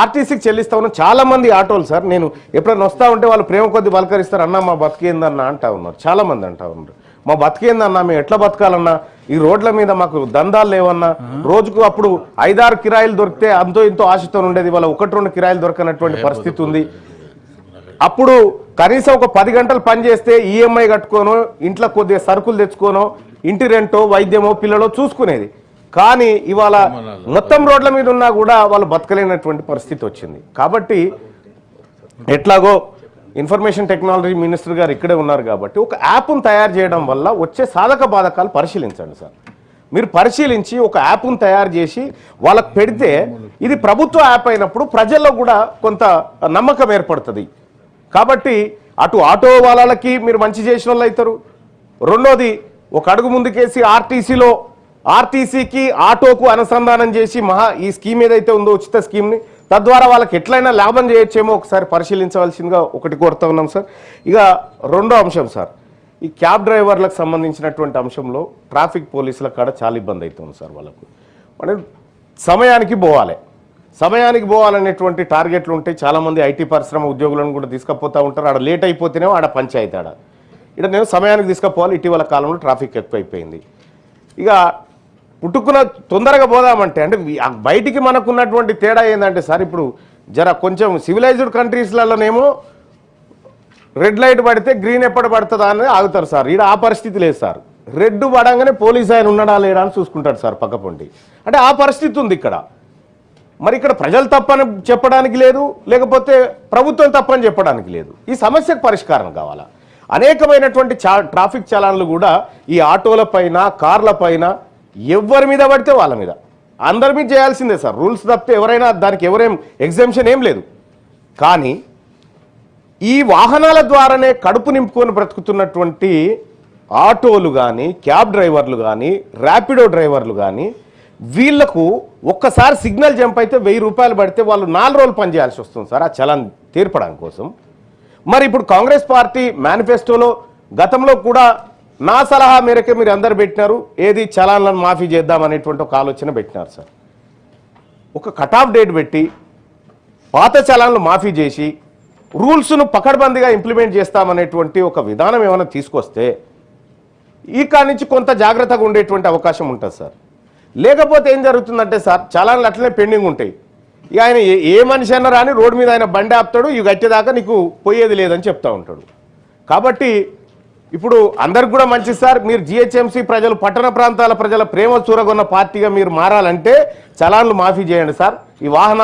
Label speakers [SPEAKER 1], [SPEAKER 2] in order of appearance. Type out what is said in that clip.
[SPEAKER 1] ఆర్టీసీకి చెల్లిస్తా ఉన్నాం చాలా మంది ఆటోలు సార్ నేను ఎప్పుడైనా వస్తా ఉంటే వాళ్ళు ప్రేమ కొద్ది బలకరిస్తారు అన్న మా బతికేందన్న అంటా ఉన్నారు. చాలా మంది అంటా ఉన్నారు. మా బతికేందన్నా మేము ఎట్లా బతకాలన్నా? ఈ రోడ్ల మీద మాకు దందాలు లేవన్నా? రోజుకు అప్పుడు ఐదారు కిరాయిలు దొరికితే అంతో ఇంతో ఆశతో ఉండేది వాళ్ళ ఒకటి రెండు కిరాయిలు దొరకనటువంటి పరిస్థితి ఉంది. అప్పుడు కనీసం ఒక పది గంటలు పని చేస్తే ఈఎంఐ కట్టుకోనో ఇంట్లో కొద్దిగా సరుకులు తెచ్చుకోనో ఇంటి రెంటో వైద్యమో పిల్లలో చూసుకునేది. కానీ ఇవాళ మొత్తం రోడ్ల మీద ఉన్నా కూడా వాళ్ళు బతకలేనటువంటి పరిస్థితి వచ్చింది. కాబట్టి ఎట్లాగో ఇన్ఫర్మేషన్ టెక్నాలజీ మినిస్టర్ గారు ఇక్కడే ఉన్నారు కాబట్టి ఒక యాప్ను తయారు చేయడం వల్ల వచ్చే సాధక బాధకాలు పరిశీలించండి సార్. మీరు పరిశీలించి ఒక యాప్ను తయారు చేసి వాళ్ళకి పెడితే ఇది ప్రభుత్వ యాప్ అయినప్పుడు ప్రజల్లో కూడా కొంత నమ్మకం ఏర్పడుతుంది. కాబట్టి అటు ఆటో వాళ్ళకి మీరు మంచి చేసిన వాళ్ళు అవుతారు. రెండోది ఒక అడుగు ముందుకేసి ఆర్టీసీలో ఆర్టీసీకి ఆటోకు అనుసంధానం చేసి మహా ఈ స్కీమ్ ఏదైతే ఉందో ఉచిత స్కీమ్ని తద్వారా వాళ్ళకి ఎట్లయినా లాభం చేయొచ్చేమో ఒకసారి పరిశీలించవలసిందిగా ఒకటి కోరుతా ఉన్నాం సార్. ఇక రెండో అంశం సార్. ఈ క్యాబ్ డ్రైవర్లకు సంబంధించినటువంటి అంశంలో ట్రాఫిక్ పోలీసుల కాడ చాలా ఇబ్బంది అవుతుంది సార్ వాళ్ళకు. అంటే సమయానికి పోవాలి. సమయానికి పోవాలనేటువంటి టార్గెట్లు ఉంటాయి చాలామంది ఐటీ పరిశ్రమ ఉద్యోగులను కూడా తీసుకుపోతూ ఉంటారు. ఆడ లేట్ అయిపోతేనేమో ఆడ పంచాయతీ ఆడ. ఇక్కడ నేను సమయానికి తీసుకుపోవాలి. ఇటీవల కాలంలో ట్రాఫిక్ ఎక్కువైపోయింది. ఇక పుట్టుకున్న తొందరగా పోదామంటే అంటే బయటికి మనకున్నటువంటి తేడా ఏంటంటే సార్ ఇప్పుడు జర కొంచెం సివిలైజ్డ్ కంట్రీస్లలోనేమో రెడ్ లైట్ పడితే గ్రీన్ ఎప్పుడు పడుతుందా అని ఆగుతారు సార్. ఈడ ఆ పరిస్థితి లేదు సార్. రెడ్ పడంగానే పోలీస్ ఆయన ఉన్నాడా లేడా అని చూసుకుంటాడు సార్ పక్కపొండి. అంటే ఆ పరిస్థితి ఉంది ఇక్కడ. మరి ఇక్కడ ప్రజలు తప్పని చెప్పడానికి లేదు లేకపోతే ప్రభుత్వం తప్పని చెప్పడానికి లేదు. ఈ సమస్యకు పరిష్కారం కావాలా? అనేకమైనటువంటి చా ట్రాఫిక్ చలాన్లు కూడా ఈ ఆటోల పైన కార్ల పైన ఎవరి మీద పడితే వాళ్ళ మీద. అందరి మీద చేయాల్సిందే సార్. రూల్స్ తప్పితే ఎవరైనా దానికి ఎవరేం ఎగ్జామ్షన్ ఏం లేదు. కానీ ఈ వాహనాల ద్వారానే కడుపు నింపుకొని బ్రతుకుతున్నటువంటి ఆటోలు కానీ క్యాబ్ డ్రైవర్లు కానీ ర్యాపిడో డ్రైవర్లు కానీ వీళ్ళకు ఒక్కసారి సిగ్నల్ జంప్ అయితే వెయ్యి రూపాయలు పడితే వాళ్ళు నాలుగు రోజులు పనిచేయాల్సి వస్తుంది సార్. ఆ చలాన్ తీర్పడం కోసం. మరి ఇప్పుడు కాంగ్రెస్ పార్టీ మేనిఫెస్టోలో గతంలో కూడా నా సలహా మేరకే మీరు అందరు పెట్టినారు. ఏది చలాన్లను మాఫీ చేద్దాం అనేటువంటి ఒక ఆలోచన పెట్టినారు సార్. ఒక కట్ ఆఫ్ డేట్ పెట్టి పాత చలాన్లు మాఫీ చేసి రూల్స్ను పకడ్బందీగా ఇంప్లిమెంట్ చేస్తామనేటువంటి ఒక విధానం ఏమైనా తీసుకొస్తే ఈ నుంచి కొంత జాగ్రత్తగా ఉండేటువంటి అవకాశం ఉంటుంది సార్. లేకపోతే ఏం జరుగుతుందంటే సార్ చలాన్లు అట్లనే పెండింగ్ ఉంటాయి. ఇక ఆయన ఏ- ఏ మనిషి అన్నా రాని రోడ్డు మీద ఆయన బండి ఆపుతాడు ఇవి కట్టేదాకా నీకు పోయేది లేదని చెప్తా ఉంటాడు. కాబట్టి ఇప్పుడు అందరికి కూడా మంచిది సార్. మీరు జిహెచ్ఎంసీ ప్రజలు పట్టణ ప్రాంతాల ప్రజల ప్రేమ చూరగొన్న పార్టీగా మీరు మారాలంటే చలాన్లు మాఫీ చేయండి సార్. ఈ వాహనాలు